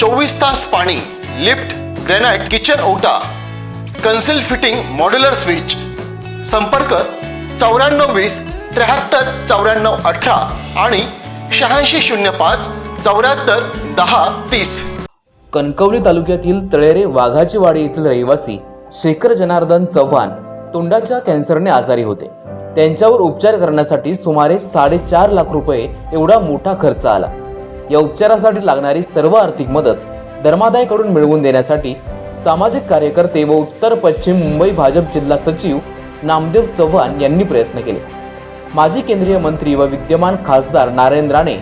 चोवीस तास पाणी लिफ्ट ग्रेनाइट किचन ओटा कन्सिल फिटिंग मॉड्युलर स्विच. संपर्क चौऱ्याण्णव वीस त्र्याहत्तर चौऱ्याण्णव अठरा आणि शहाऐंशी शून्य पाच चौऱ्याहत्तर दहा तीस. कणकवली तालुक्यातील तळेरे वाघाची वाडी येथील रहिवासी शेखर जनार्दन चव्हाण तोंडाच्या कॅन्सरने आजारी होते. त्यांच्यावर उपचार करण्यासाठी सुमारे साडेचार लाख रुपये एवढा मोठा खर्च आला. या उपचारासाठी लागणारी सर्व आर्थिक मदत धर्मादायकडून मिळवून देण्यासाठी सामाजिक कार्यकर्ते व उत्तर पश्चिम मुंबई भाजप जिल्हा सचिव नामदेव चव्हाण यांनी प्रयत्न केले. माजी केंद्रीय मंत्री व विद्यमान खासदार नारायण राणे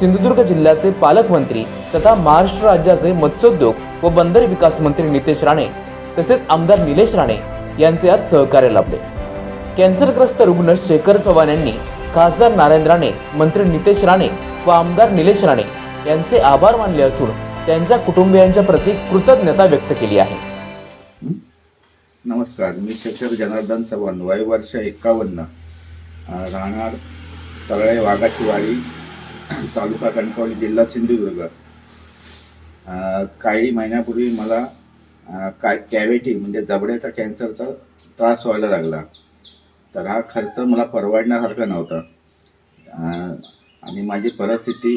सिंधुदुर्ग जिल्ह्याचे पालकमंत्री तथा महाराष्ट्र राज्याचे मत्स्योद्योग व बंदर विकास मंत्री नितेश राणे तसेच आमदार निलेश राणे यांचे आज सहकार्य लाभले. कॅन्सरग्रस्त रुग्ण शेखर चव्हाण यांनी खासदार नारायण राणे मंत्री नितेश राणे व आमदार निलेश राणे यांचे आभार मानले असून त्यांच्या कुटुंबियांच्या प्रती कृतज्ञता व्यक्त केली आहे. नमस्कार. मी शेखर जनार्दन चव्हाण. वय वर्ष एक्कावन्न. राहणार तळळे वाघाची वाडी तालुका कणकवली जिल्हा सिंधुदुर्ग. काही महिन्यापूर्वी मला काय कॅव्हिटी म्हणजे जबड्याचा कॅन्सरचा त्रास व्हायला लागला. तर हा खर्च मला परवडण्यासारखा नव्हता. आणि माझी परिस्थिती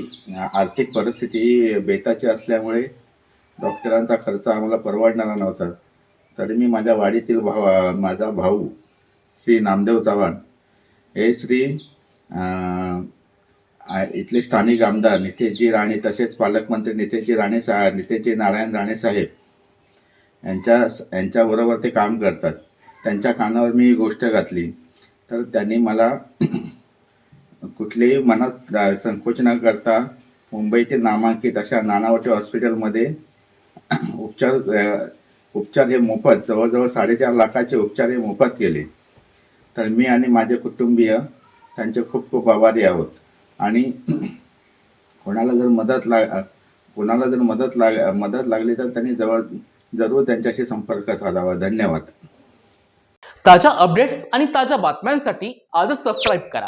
आर्थिक परिस्थिती ही बेताची असल्यामुळे डॉक्टरांचा खर्च आम्हाला परवडणारा नव्हता. तरी मी माझ्या वाडीतील भावा माझा भाऊ श्री नामदेव चव्हाण हे श्री इथले स्थानिक आमदार नितेशजी राणे तसेच पालकमंत्री नितेशजी राणे सा नितेशजी नारायण राणे साहेब यांच्या यांच्याबरोबर ते काम करतात. त्यांच्या कानावर मी ही गोष्ट घातली. तर त्यांनी मला कुठलेही मनात संकोच न करता मुंबईचे नामांकित अशा नानावटी हॉस्पिटलमध्ये उपचार उपचार हे मोफत जवळजवळ साडेचार लाखाचे उपचार हे मोफत केले. तर मी आणि माझे कुटुंबीय त्यांचे खूप खूप आभारी आहोत. आणि कोणाला जर मदत लाग कोणाला जर मदत लाग मदत लागली तर त्यांनी जवळ जरूर त्यांच्याशी संपर्क साधावा. धन्यवाद. ताज्या अपडेट्स आणि ताज्या बातम्यांसाठी आजच सबस्क्राईब करा.